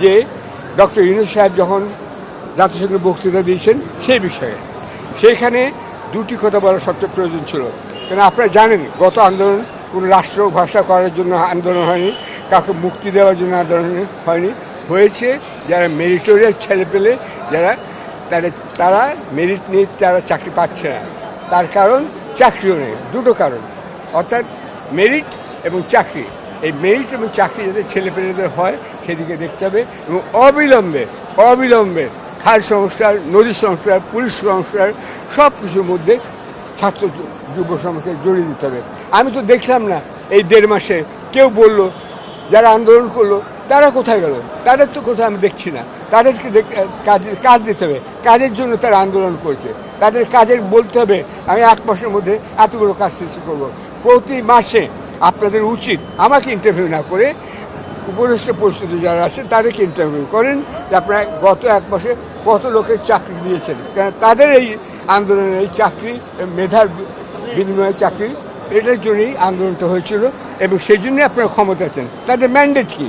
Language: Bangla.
যে ডক্টর ইউনুস সাহেব যখন জাতিসংঘে বক্তৃতা দিয়েছেন সেই বিষয়ে। সেইখানে দুটি কথা বলা সবচেয়ে প্রয়োজন ছিল। কেন আপনারা জানেন, গত আন্দোলন কোনো রাষ্ট্র ভাষা করার জন্য আন্দোলন হয়নি, কাউকে মুক্তি দেওয়ার জন্য আন্দোলন হয়নি। হয়েছে যারা মেরিটোরিয়াস ছেলে পেলে, যারা তারা তারা মেরিট নিয়ে তারা চাকরি পাচ্ছে না। তার কারণ চাকরিও নেই, দুটো কারণ। অর্থাৎ মেরিট এবং চাকরি। এই মেরিট এবং চাকরি যাতে ছেলেপেলেদের হয়, সেদিকে দেখতে হবে এবং অবিলম্বে অবিলম্বে খাল সংস্কার, নদী সংস্কার, পুলিশ সংস্কার সব কিছুর মধ্যে ছাত্র যুব সমাজকে জড়িয়ে দিতে হবে। আমি তো দেখলাম না এই দেড় মাসে কেউ বলল, যারা আন্দোলন করল, তারা কোথায় গেল? তাদের তো কোথাও আমি দেখছি না। তাদেরকে কাজ কাজ দিতে হবে। কাজের জন্য তারা আন্দোলন করছে। তাদের কাজের বলতে হবে, আমি এক মাসের মধ্যে এতগুলো কাজ শেষ করব। প্রতি মাসে আপনাদের উচিত আমাকে ইন্টারভিউ না করে উপদেষ্টা পরিষদে যারা আছেন তাদেরকে ইন্টারভিউ করেন যে আপনারা গত এক মাসে কত লোকের চাকরি দিয়েছেন। কারণ তাদের এই আন্দোলনের এই চাকরি, মেধার বিনিময়ে চাকরি, এটার জন্যই আন্দোলনটা হয়েছিল এবং সেই জন্যই আপনারা ক্ষমতা আছেন। তাদের ম্যান্ডেট কী?